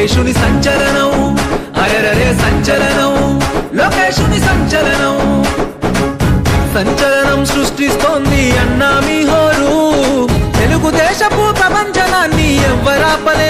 లోకేశుని సంచలనం. అరరరే సంచలనం. లోకేశుని సంచలనం. సంచలనం సృష్టిస్తోంది అన్నా మీ హోరు. తెలుగుదేశపు ప్రపంచనాన్ని ఎవ్వరాపలే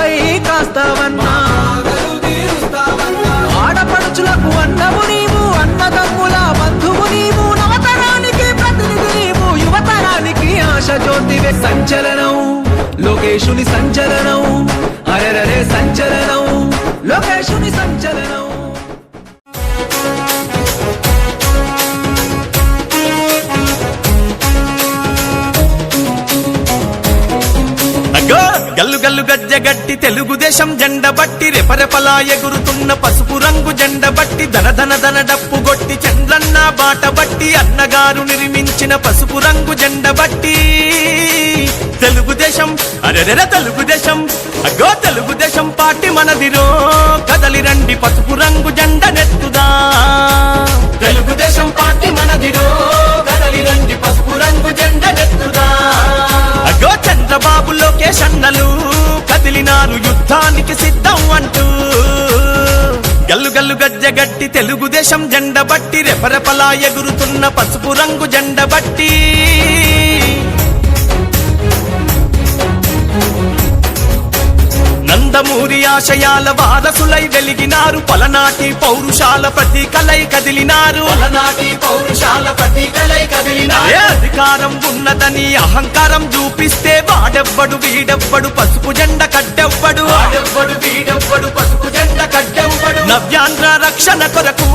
సంచలనం. లోకేశుని సంచలనం. అరెరరే సంచలనం. లోకేశుని సంచలనం. గల్లు గల్లు గజ్జ గట్టి తెలుగుదేశం జెండ బట్టి రెపరెపలా ఎగురుతున్న పసుపు రంగు జెండ బట్టి ధన ధన ధన డప్పు గొట్టి చంద్రన్న బాట బట్టి అన్నగారు నిర్మించిన పసుపు రంగు జెండ బట్టి తెలుగుదేశం అరెరెర తెలుగుదేశం అగ్గో తెలుగుదేశం పార్టీ మనదిరో కదలి రండి పసుపు రంగు జెండ నెత్తుదా. తెలుగుదేశం పార్టీ మనదిరో కదలి రండి పసుపు రంగు జెండ నెత్తుదా. అగో చంద్రబాబు లోకేష్ అన్నలు కదిలినారు యుద్ధానికి సిద్ధం అంటూ. గల్లు గల్లు గజ్జ గట్టి తెలుగుదేశం జెండ బట్టి రెపరెపలా ఎగురుతున్న పసుపు రంగు జెండ బట్టి. నందమూరి ఆశయాల వారసులై వెలిగినారు. పలనాటి పౌరుషాల ప్రతీకలై కదిలినారు. పలనాటి పౌరుషాల ప్రతీకలై కదిలినారు. అధికారం ఉన్నదని అహంకారం చూపిస్తే వాడెవ్వడు వీడెవ్వడు పసుపు జెండ కట్టెవ్వడు. వాడెవ్వడు వీడెవ్వడు పసుపు జెండ కట్టెవ్వడు. నవ్యాంధ్ర రక్షణ కొరకు